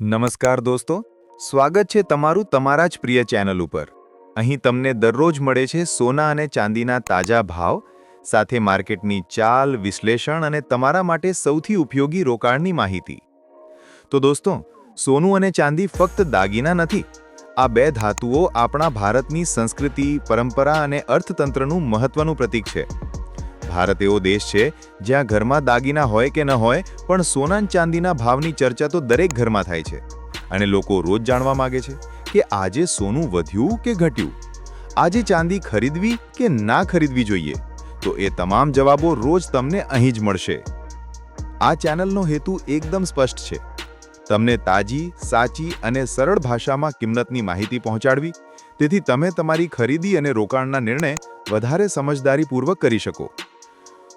નમસ્કાર દોસ્તો, સ્વાગત છે તમારું તમારા જ પ્રિય ચેનલ ઉપર. અહીં તમને દરરોજ મળે છે સોના અને ચાંદીના તાજા ભાવ, સાથે માર્કેટની ચાલ, વિશ્લેષણ અને તમારા માટે સૌથી ઉપયોગી રોકાણની માહિતી. તો દોસ્તો, સોનું અને ચાંદી ફક્ત દાગીના નથી, આ બે ધાતુઓ આપણા ભારતની સંસ્કૃતિ, પરંપરા અને અર્થતંત્રનું મહત્વનું પ્રતીક છે. ભારત એવો દેશ છે, જ્યાં ઘરમાં દાગીના હોય કે ન હોય, પણ સોના ચાંદીના ભાવની ચર્ચા તો દરેક ઘરમાં થાય છે. અને લોકો રોજ જાણવા માગે છે કે આજે સોનું વધ્યું કે ઘટ્યું? આજે ચાંદી ખરીદવી કે ના ખરીદવી જોઈએ? તો એ તમામ જવાબો રોજ તમને અહીં જ મળશે. આ ચેનલનો હેતુ એકદમ સ્પષ્ટ છે. તમને તાજી, સાચી અને સરળ ભાષામાં કિંમતની માહિતી પહોંચાડવી. તેથી તમે તમારી ખરીદી અને રોકાણના નિર્ણય વધારે સમજદારીપૂર્વક કરી શકો.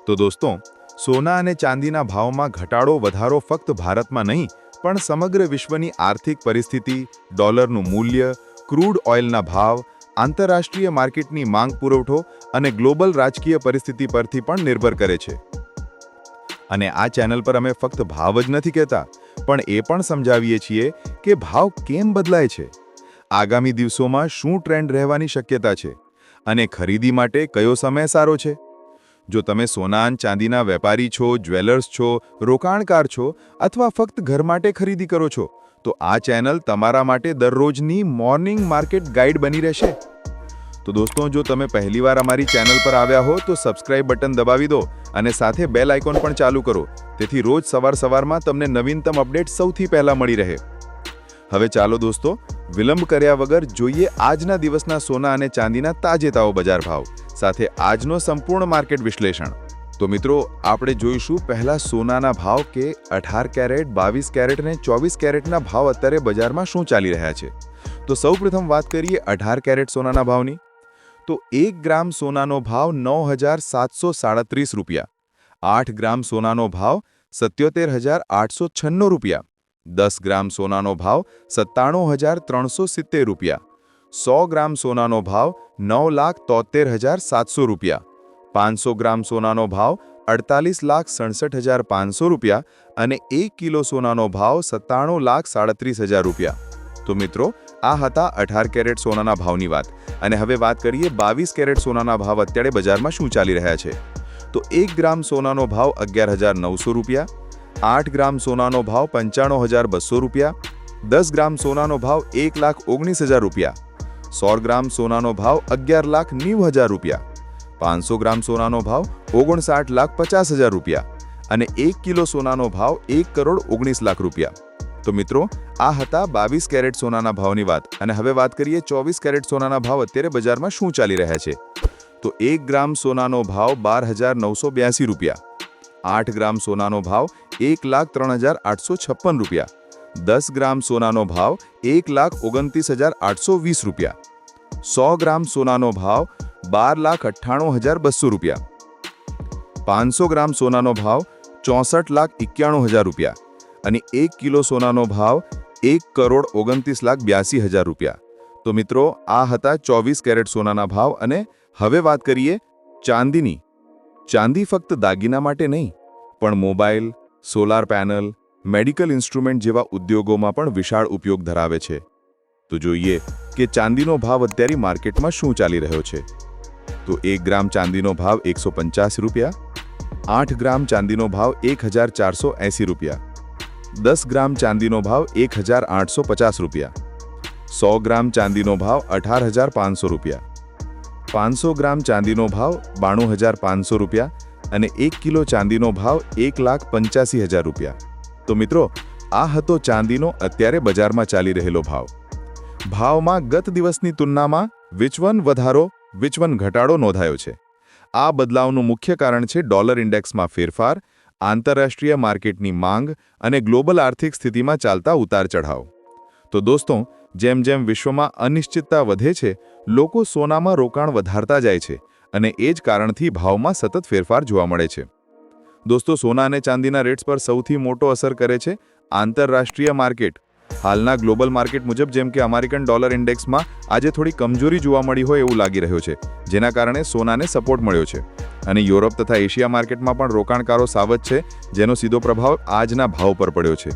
તો દોસ્તો, સોના અને ચાંદીના ભાવમાં ઘટાડો વધારો ફક્ત ભારતમાં નહીં, પણ સમગ્ર વિશ્વની આર્થિક પરિસ્થિતિ, ડોલરનું મૂલ્ય, ક્રૂડ ઓઇલના ભાવ, આંતરરાષ્ટ્રીય માર્કેટની માંગ પુરવઠો અને ગ્લોબલ રાજકીય પરિસ્થિતિ પરથી પણ નિર્ભર કરે છે. અને આ ચેનલ પર અમે ફક્ત ભાવ જ નથી કહેતા, પણ એ પણ સમજાવીએ છીએ કે ભાવ કેમ બદલાય છે. આગામી દિવસોમાં શું ટ્રેન્ડ રહેવાની શક્યતા છે અને ખરીદી માટે કયો સમય સારો છે? જો તમે સોના અને ચાંદીના વેપારી છો, જ્વેલર્સ છો, રોકાણકાર છો અથવા ફક્ત ઘર માટે ખરીદી કરો છો, તો આ ચેનલ તમારા માટે દરરોજની મોર્નિંગ માર્કેટ ગાઈડ બની રહેશે. તો દોસ્તો, જો તમે પહેલીવાર અમારી ચેનલ પર આવ્યા હો, તો સબસ્ક્રાઇબ બટન દબાવી દો અને સાથે બેલ આઇકોન પણ ચાલુ કરો, તેથી રોજ સવાર સવારમાં તમને નવીનતમ અપડેટ સૌથી પહેલા મળી રહે. હવે ચાલો દોસ્તો, વિલંબ કર્યા વગર જોઈએ આજના દિવસના સોના અને ચાંદીના તાજેતાઓ બજાર ભાવ. સાથે આજનો સંપૂર્ણ માર્કેટ વિશ્લેષણ. તો મિત્રો, આપણે જોઈશું પહેલા સોનાના ભાવ કે અઢાર કેરેટ, બાવીસ કેરેટ અને ચોવીસ કેરેટના ભાવ અત્યારે બજારમાં શું ચાલી રહ્યા છે? તો સૌપ્રથમ વાત કરીએ અઢાર કેરેટ સોનાના ભાવની. તો એક ગ્રામ સોનાનો ભાવ નવ હજાર સાતસો સાડત્રીસ રૂપિયા. આઠ ગ્રામ સોનાનો ભાવ સત્યોતેર હજાર આઠસો છન્નું રૂપિયા. દસ ગ્રામ સોનાનો ભાવ સત્તાણું હજાર ત્રણસો સિત્તેર રૂપિયા. સો ગ્રામ સોનાનો ભાવ નવ લાખ તોતેર હજાર સાતસો રૂપિયા. પાંચસો ગ્રામ સોનાનો ભાવ અડતાલીસ લાખ સડસઠ હજાર પાંચસો રૂપિયા અને એક કિલો સોનાનો ભાવ સત્તાણું લાખ સાડત્રીસ હજાર રૂપિયા. તો મિત્રો, આ હતા અઢાર કેરેટ સોનાના ભાવની વાત. અને હવે વાત કરીએ બાવીસ કેરેટ સોનાના ભાવ અત્યારે બજારમાં શું ચાલી રહ્યા છે. તો એક ગ્રામ સોનાનો ભાવ અગિયાર હજાર નવસો રૂપિયા, આઠ ગ્રામ સોનાનો ભાવ પંચાણું હજાર બસો રૂપિયા, દસ ગ્રામ સોનાનો ભાવ એક લાખ ઓગણીસ હજાર રૂપિયા. સો ગ્રામ સોનાનો ભાવ અગિયાર લાખ નેવું હજાર રૂપિયા. પાંચસો ગ્રામ સોનાનો ભાવ ઓગણસાઠ લાખ પચાસ હજાર રૂપિયા અને એક કિલો સોનાનો ભાવ એક કરોડ ઓગણીસ લાખ રૂપિયા. તો મિત્રો, આ હતા બાવીસ કેરેટ સોનાના ભાવની વાત અને હવે વાત કરીએ ચોવીસ કેરેટ સોનાના ભાવ અત્યારે બજારમાં શું ચાલી રહ્યા છે. તો એક ગ્રામ સોનાનો ભાવ બાર હજાર નવસો બ્યાસી રૂપિયા. આઠ ગ્રામ સોનાનો ભાવ એક લાખ ત્રણ હજાર આઠસો છપ્પન રૂપિયા. દસ ગ્રામ સોનાનો ભાવ એક લાખ ઓગણત્રીસ હજાર આઠસો વીસ રૂપિયા. સો ગ્રામ સોનાનો ભાવ બાર લાખ અઠ્ઠાણું હજાર બસો રૂપિયા. પાંચસો ગ્રામ સોનાનો ભાવ ચોસઠ લાખ એક્યાણું હજાર રૂપિયા અને એક કિલો સોનાનો ભાવ એક કરોડ ઓગણત્રીસ લાખ બ્યાસી હજાર રૂપિયા. તો મિત્રો, આ હતા ચોવીસ કેરેટ સોનાના ભાવ અને હવે વાત કરીએ ચાંદીની. ચાંદી ફક્ત દાગીના માટે નહીં, પણ mobile, solar panel medical instrument જેવા ઉદ્યોગોમાં પણ વિશાળ ઉપયોગ ધરાવે છે. તો જોઈએ કે ચાંદીનો ભાવ અત્યારે માર્કેટમાં શું ચાલી રહ્યો છે. તો એક ગ્રામ ચાંદીનો ભાવ એકસો રૂપિયા, આઠ ગ્રામ ચાંદીનો ભાવ એક રૂપિયા, દસ ગ્રામ ચાંદીનો ભાવ એક રૂપિયા, સો ગ્રામ ચાંદીનો ભાવ અઢાર રૂપિયા, પાંચસો ગ્રામ ચાંદીનો ભાવ બાણું રૂપિયા અને એક કિલો ચાંદીનો ભાવ એક લાખ પંચ્યાસી હજાર રૂપિયા. તો મિત્રો, આ હતો ચાંદીનો અત્યારે બજારમાં ચાલી રહેલો ભાવ. ભાવમાં ગત દિવસની તુલનામાં વિચવન વધારો, વિચવન ઘટાડો નોંધાયો છે. આ બદલાવનું મુખ્ય કારણ છે ડોલર ઇન્ડેક્સમાં ફેરફાર, આંતરરાષ્ટ્રીય માર્કેટની માંગ અને ગ્લોબલ આર્થિક સ્થિતિમાં ચાલતા ઉતાર ચઢાવ. તો દોસ્તો, જેમ જેમ વિશ્વમાં અનિશ્ચિતતા વધે છે, લોકો સોનામાં રોકાણ વધારતા જાય છે અને એ જ કારણથી ભાવમાં સતત ફેરફાર જોવા મળે છે. દોસ્તો, સોના અને ચાંદીના રેટ્સ પર સૌથી મોટો અસર કરે છે આંતરરાષ્ટ્રીય માર્કેટ. હાલના ગ્લોબલ માર્કેટ મુજબ, જેમ કે અમેરિકન ડોલર ઇન્ડેક્સમાં આજે થોડી કમજોરી જોવા મળી હોય એવું લાગી રહ્યું છે, જેના કારણે સોનાને સપોર્ટ મળ્યો છે. અને યુરોપ તથા એશિયા માર્કેટમાં પણ રોકાણકારો સાવધ છે, જેનો સીધો પ્રભાવ આજના ભાવ પર પડ્યો છે.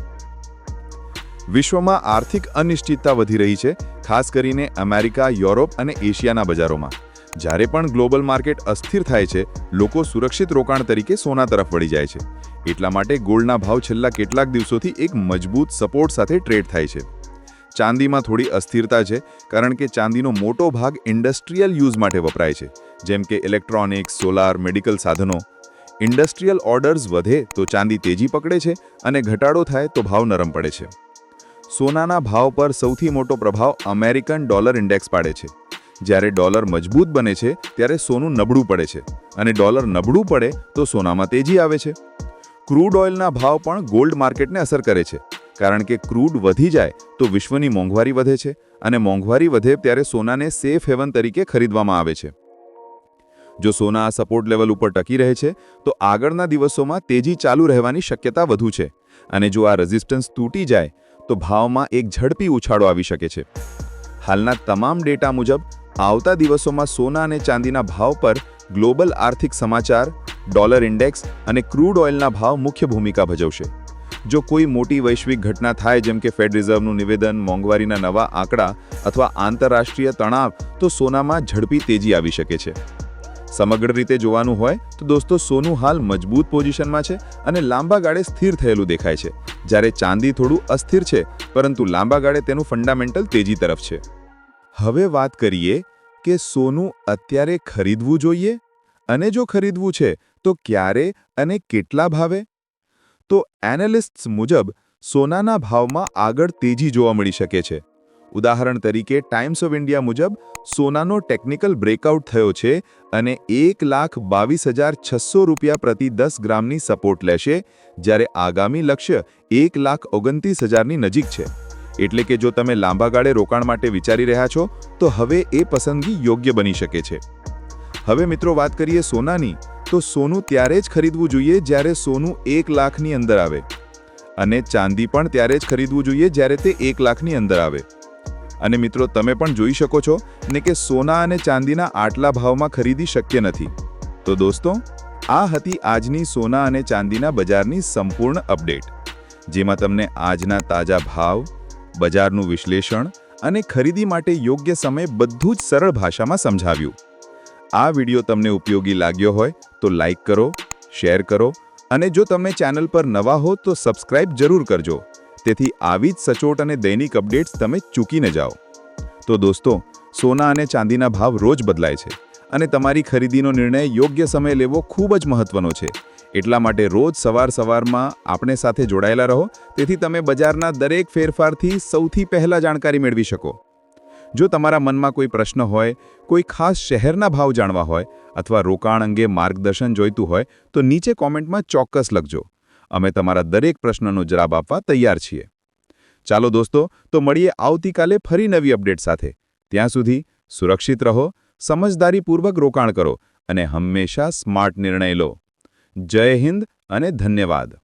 વિશ્વમાં આર્થિક અનિશ્ચિતતા વધી રહી છે, ખાસ કરીને અમેરિકા, યુરોપ અને એશિયાના બજારોમાં. જ્યારે પણ ગ્લોબલ માર્કેટ અસ્થિર થાય છે, લોકો સુરક્ષિત રોકાણ તરીકે સોના તરફ વળી જાય છે. એટલા માટે ગોલ્ડના ભાવ છેલ્લા કેટલાક દિવસોથી એક મજબૂત સપોર્ટ સાથે ટ્રેડ થાય છે. ચાંદીમાં થોડી અસ્થિરતા છે, કારણ કે ચાંદીનો મોટો ભાગ ઇન્ડસ્ટ્રીયલ યુઝ માટે વપરાય છે, જેમ કે ઇલેક્ટ્રોનિક્સ, સોલાર, મેડિકલ સાધનો. ઇન્ડસ્ટ્રીયલ ઓર્ડર્સ વધે તો ચાંદી તેજી પકડે છે અને ઘટાડો થાય તો ભાવ નરમ પડે છે. સોનાના ભાવ પર સૌથી મોટો પ્રભાવ અમેરિકન ડોલર ઇન્ડેક્સ પાડે છે. જ્યારે ડોલર મજબૂત બને છે, ત્યારે સોનું નબળું પડે છે. અને ડોલર નબળું પડે તો સોનામાં તેજી આવે છે. ક્રૂડ ઓઇલના ભાવ પણ ગોલ્ડ માર્કેટને અસર કરે છે. કારણ કે ક્રૂડ વધી જાય તો વિશ્વની મોંઘવારી વધે છે અને મોંઘવારી વધે ત્યારે સોનાને સેફ હેવન તરીકે ખરીદવામાં આવે છે. જો સોના આ સપોર્ટ લેવલ ઉપર ટકી રહે છે, તો આગળના દિવસોમાં તેજી ચાલુ રહેવાની શક્યતા વધુ છે. અને જો આ રેઝિસ્ટન્સ તૂટી જાય, તો ભાવમાં એક ઝડપી ઉછાળો આવી શકે છે. હાલના તમામ ડેટા મુજબ આવતા દિવસોમાં સોના અને ચાંદીના ભાવ પર ગ્લોબલ આર્થિક સમાચાર, ડોલર ઇન્ડેક્સ અને ક્રૂડ ઓઇલના ભાવ મુખ્ય ભૂમિકા ભજવશે. જો કોઈ મોટી વૈશ્વિક ઘટના થાય જેમ કે ફેડ રિઝર્વનું નિવેદન, મોંઘવારીના નવા આંકડા અથવા આંતરરાષ્ટ્રીય તણાવ, તો સોનામાં ઝડપી તેજી આવી શકે છે. સમગ્ર રીતે જોવાનું હોય, તો દોસ્તો સોનું હાલ મજબૂત પોઝિશનમાં છે અને લાંબા ગાળે સ્થિર થયેલું દેખાય છે. જ્યારે ચાંદી થોડું અસ્થિર છે, પરંતુ લાંબા ગાળે તેનું ફંડામેન્ટલ તેજી તરફ છે. હવે વાત કરીએ કે સોનું અત્યારે ખરીદવું જોઈએ અને જો ખરીદવું છે, તો ક્યારે અને કેટલા ભાવે? તો એનાલિસ્ટ્સ મુજબ, સોનાના ભાવમાં આગળ તેજી જોવા મળી શકે છે. ઉદાહરણ તરીકે ટાઈમ્સ ઓફ ઇન્ડિયા મુજબ, સોનાનો ટેકનિકલ બ્રેકઆઉટ થયો છે અને એક લાખ બાવીસ હજાર છસો રૂપિયા પ્રતિ દસ ગ્રામની સપોર્ટ લેશે, જ્યારે આગામી લક્ષ્ય એક લાખ ઓગણત્રીસ હજારની નજીક છે. એટલે કે જો તમે લાંબા ગાળે રોકાણ માટે વિચારી રહ્યા છો, તો હવે એ પસંદગી યોગ્ય બની શકે છે. હવે મિત્રો વાત કરીએ સોનાની, તો સોનું ત્યારે જ ખરીદવું જોઈએ જ્યારે સોનું એક લાખની અંદર આવે. અને ચાંદી પણ ત્યારે જ ખરીદવું જોઈએ જ્યારે તે એક લાખની અંદર આવે. અને મિત્રો તમે પણ જોઈ શકો છો ને કે સોના અને ચાંદીના આટલા ભાવમાં ખરીદી શક્ય નથી. તો દોસ્તો, આ હતી આજની સોના અને ચાંદીના બજારની સંપૂર્ણ અપડેટ. જેમાં તમને આજના તાજા ભાવ બજારનું વિશ્લેષણ અને ખરીદી માટે યોગ્ય સમય બધું જ સરળ ભાષામાં સમજાવ્યું. આ વિડિયો તમને ઉપયોગી લાગ્યો હોય તો લાઈક કરો, શેર કરો અને જો તમે ચેનલ પર નવા હો તો સબસ્ક્રાઇબ જરૂર કરજો. તેથી આવી જ સચોટ અને દૈનિક અપડેટ્સ તમે ચૂકીને જાઓ. તો દોસ્તો, સોના અને ચાંદીના ભાવ રોજ બદલાય છે અને તમારી ખરીદીનો નિર્ણય યોગ્ય સમય લેવો ખૂબ જ મહત્વનો છે. એટલા માટે રોજ સવાર સવારમાં આપણે સાથે જોડાયેલા રહો. તેથી તમે બજારના દરેક ફેરફારથી સૌથી પહેલાં જાણકારી મેળવી શકો. જો તમારા મનમાં કોઈ પ્રશ્ન હોય, કોઈ ખાસ શહેરના ભાવ જાણવા હોય અથવા રોકાણ અંગે માર્ગદર્શન જોઈતું હોય, તો નીચે કોમેન્ટમાં ચોક્કસ લખજો. અમે તમારા દરેક પ્રશ્નનો જવાબ આપવા તૈયાર છીએ. ચાલો દોસ્તો, તો મળીએ આવતીકાલે ફરી નવી અપડેટ સાથે. ત્યાં સુધી સુરક્ષિત રહો, સમજદારીપૂર્વક રોકાણ કરો અને હંમેશા સ્માર્ટ નિર્ણય લો. જય હિન્દ અને ધન્યવાદ.